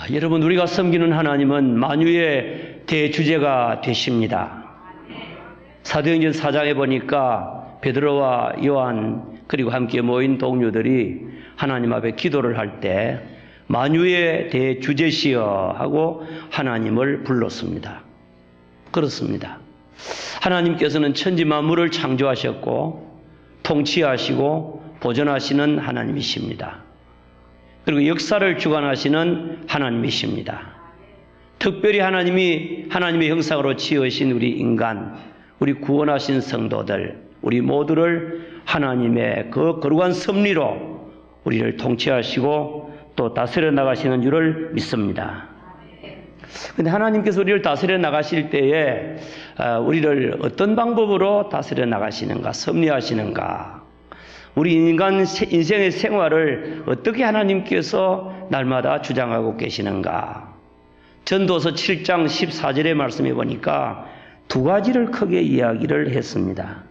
아, 여러분 우리가 섬기는 하나님은 만유의 대주제가 되십니다. 사도행전 4장에 보니까 베드로와 요한 그리고 함께 모인 동료들이 하나님 앞에 기도를 할 때 만유의 대주제시여 하고 하나님을 불렀습니다. 그렇습니다. 하나님께서는 천지 만물을 창조하셨고 통치하시고 보존하시는 하나님이십니다. 그리고 역사를 주관하시는 하나님이십니다. 특별히 하나님이 하나님의 형상으로 지으신 우리 인간, 우리 구원하신 성도들, 우리 모두를 하나님의 그 거룩한 섭리로 우리를 통치하시고 또 다스려 나가시는 줄을 믿습니다. 근데 하나님께서 우리를 다스려 나가실 때에 아, 우리를 어떤 방법으로 다스려 나가시는가, 섭리하시는가, 우리 인간 세- 인생의 생활을 어떻게 하나님께서 날마다 주장하고 계시는가. 전도서 7장 14절의 말씀에 보니까 두 가지를 크게 이야기를 했습니다.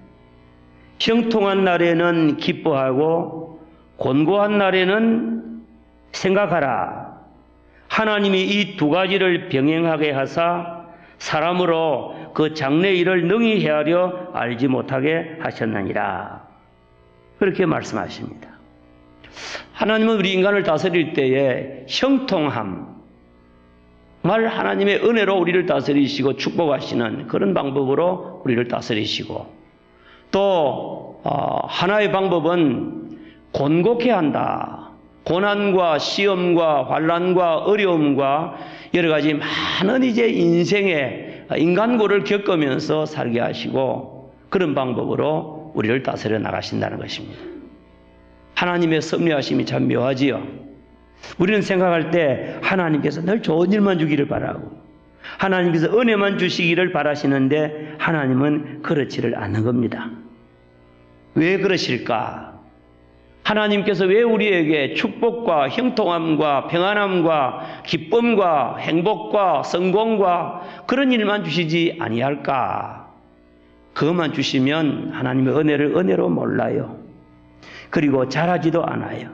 형통한 날에는 기뻐하고 곤고한 날에는 생각하라. 하나님이 이 두 가지를 병행하게 하사 사람으로 그 장래 일을 능히 헤아려 알지 못하게 하셨느니라. 그렇게 말씀하십니다. 하나님은 우리 인간을 다스릴 때에 형통함, 말 하나님의 은혜로 우리를 다스리시고 축복하시는 그런 방법으로 우리를 다스리시고 또 어, 하나의 방법은 곤곡해 한다. 고난과 시험과 환란과 어려움과 여러 가지 많은 이제 인생의 인간고를 겪으면서 살게 하시고 그런 방법으로 우리를 다스려 나가신다는 것입니다. 하나님의 섭리하심이 참 묘하지요. 우리는 생각할 때 하나님께서 늘 좋은 일만 주기를 바라고 하나님께서 은혜만 주시기를 바라시는데 하나님은 그렇지를 않는 겁니다. 왜 그러실까? 하나님께서 왜 우리에게 축복과 형통함과 평안함과 기쁨과 행복과 성공과 그런 일만 주시지 아니할까? 그것만 주시면 하나님의 은혜를 은혜로 몰라요. 그리고 잘하지도 않아요.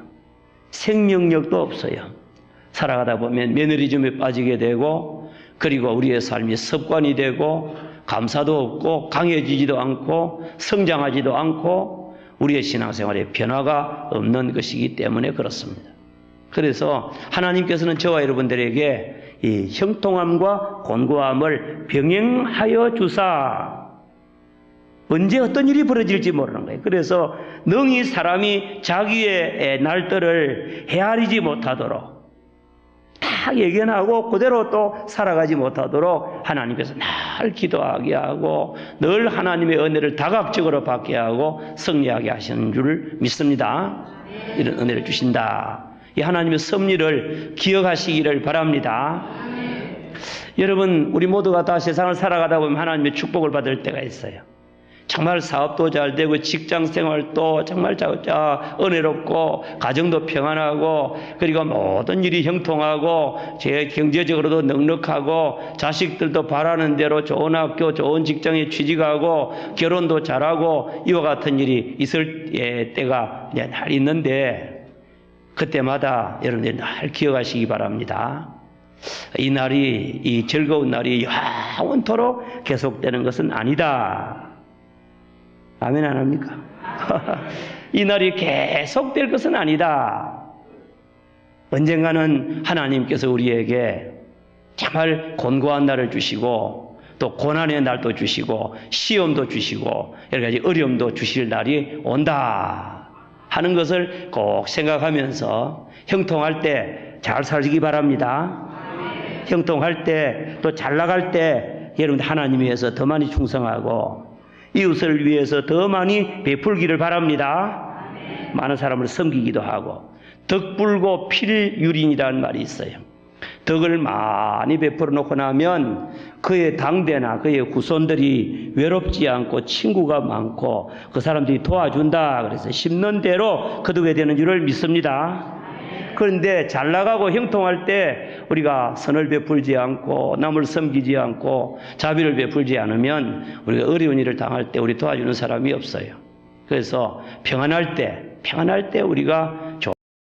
생명력도 없어요. 살아가다 보면 매너리즘에 빠지게 되고 그리고 우리의 삶이 습관이 되고 감사도 없고 강해지지도 않고 성장하지도 않고 우리의 신앙생활에 변화가 없는 것이기 때문에 그렇습니다. 그래서 하나님께서는 저와 여러분들에게 이 형통함과 곤고함을 병행하여 주사 언제 어떤 일이 벌어질지 모르는 거예요. 그래서 능히 사람이 자기의 날들을 헤아리지 못하도록 다 예견하고 그대로 또 살아가지 못하도록 하나님께서 늘 기도하게 하고 늘 하나님의 은혜를 다각적으로 받게 하고 승리하게 하시는 줄 믿습니다. 이런 은혜를 주신다. 이 하나님의 섭리를 기억하시기를 바랍니다. 여러분, 우리 모두가 다 세상을 살아가다 보면 하나님의 축복을 받을 때가 있어요. 정말 사업도 잘 되고 직장 생활도 정말 자, 자, 은혜롭고 가정도 평안하고 그리고 모든 일이 형통하고 제 경제적으로도 넉넉하고 자식들도 바라는 대로 좋은 학교 좋은 직장에 취직하고 결혼도 잘하고 이와 같은 일이 있을 예, 때가 날 있는데 그때마다 여러분들 늘 기억하시기 바랍니다. 이 날이 이 즐거운 날이 영원토록 계속되는 것은 아니다. 아멘 안 합니까? 이 날이 계속될 것은 아니다. 언젠가는 하나님께서 우리에게 정말 곤고한 날을 주시고 또 고난의 날도 주시고 시험도 주시고 여러 가지 어려움도 주실 날이 온다 하는 것을 꼭 생각하면서 형통할 때 잘 살기 바랍니다. 형통할 때 또 잘 나갈 때 여러분 하나님 위해서 더 많이 충성하고 이웃을 위해서 더 많이 베풀기를 바랍니다. 많은 사람을 섬기기도 하고 덕불고 필유린이라는 말이 있어요. 덕을 많이 베풀어 놓고 나면 그의 당대나 그의 후손들이 외롭지 않고 친구가 많고 그 사람들이 도와준다. 그래서 심는 대로 거두게 되는 줄을 믿습니다. 그런데 잘 나가고 형통할 때 우리가 선을 베풀지 않고 남을 섬기지 않고 자비를 베풀지 않으면 우리가 어려운 일을 당할 때 우리 도와주는 사람이 없어요. 그래서 평안할 때, 평안할 때 우리가